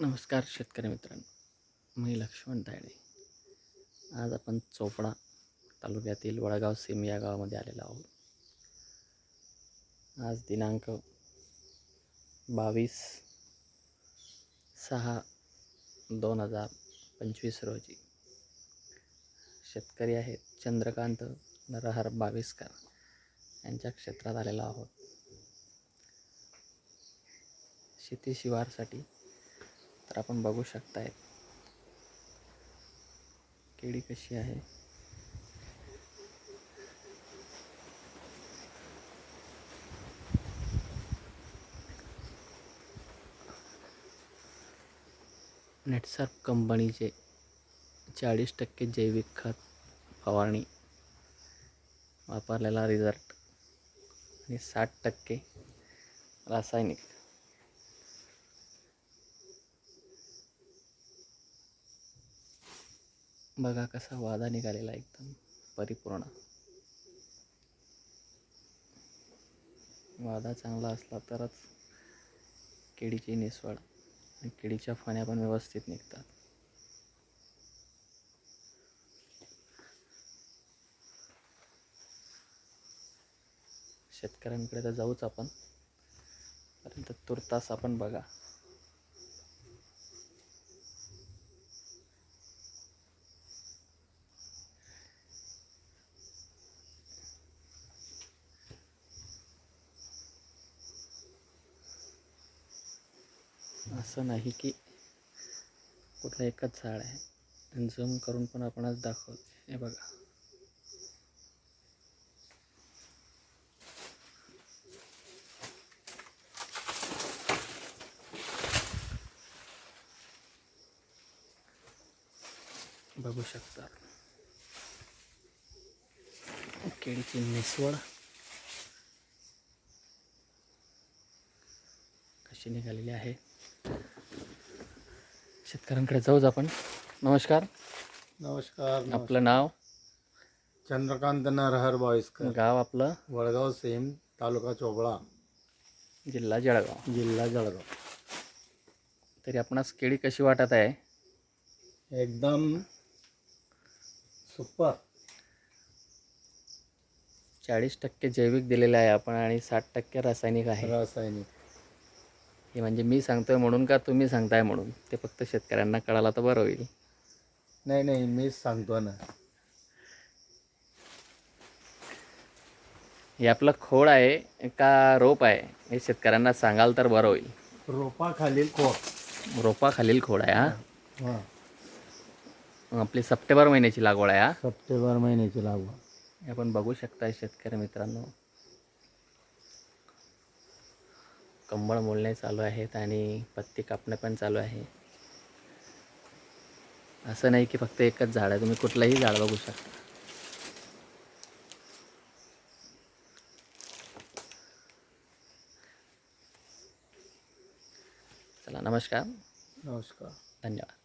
नमस्कार शेतकरी मित्रांनो. मी लक्ष्मण तायडे आज आपण चोपडा तालुक्यातील वडगाव सिम या गावामध्ये आलेलो आहोत. आज दिनांक बावीस सहा दोन हजार पंचवीस रोजी शेतकरी आहेत चंद्रकांत नरहर बावीसकर यांच्या क्षेत्रात आलेलो आहोत. शेती शिवारसाठी तर आपण बघू शकताय केळी कशी आहे? नेटसर्फ कंपनीचे चाळीस टक्के जैविक खत फवारणी वापरलेला रिझल्ट आणि साठ टक्के रासायनिक. बघा कसा वादा निघालेला एकदम परिपूर्ण. वादा चांगला असला तरच केळीची निसवड आणि केळीच्या फण्या पण व्यवस्थित निघतात. शेतकऱ्यांकडे तर जाऊच आपण. परंतु तुर्तास आपण बघा. असं नाही की कुठलं एकच झाड आहे. झूम करून पण आपण आज हे बघा. बघू शकता केळीची निसवड कशी निघालेली आहे. शेतकऱ्यांकडे जाऊच आपण. नमस्कार. नमस्कार आपलं नाव? चंद्रकांत नरहर बॉईसकर गाव आपलं? वडगाव सेम तालुका चोपडा. जिल्हा जळगाव. जिल्हा जळगाव. तरी आपणास केळी कशी वाटत आहे? एकदम सुपर. चाळीस टक्के जैविक दिलेले आहे आपण आणि साठ टक्के रासायनिक आहे. रासायनिक. हे म्हणजे मी सांगतोय म्हणून का तुम्ही सांगताय म्हणून? ते फक्त शेतकऱ्यांना कळालं तर बरं होईल. नाही नाही मीच सांगतो ना. हे आपलं खोड आहे का रोप आहे? हे शेतकऱ्यांना सांगाल तर बरं होईल. रोपाखालील खोप रोपाखालील खोड आहे हा? हां. आपली सप्टेंबर महिन्याची लागवड आहे हा? सप्टेंबर महिन्याची लागवड. हे आपण बघू शकता शेतकरी मित्रांनो. कंबळ मोडणे चालू आहेत आणि पत्ती कापणे पण चालू आहे. असं नाही की फक्त एकच झाड आहे. तुम्ही कुठलंही झाड बघू शकता. चला नमस्कार. नमस्कार. धन्यवाद.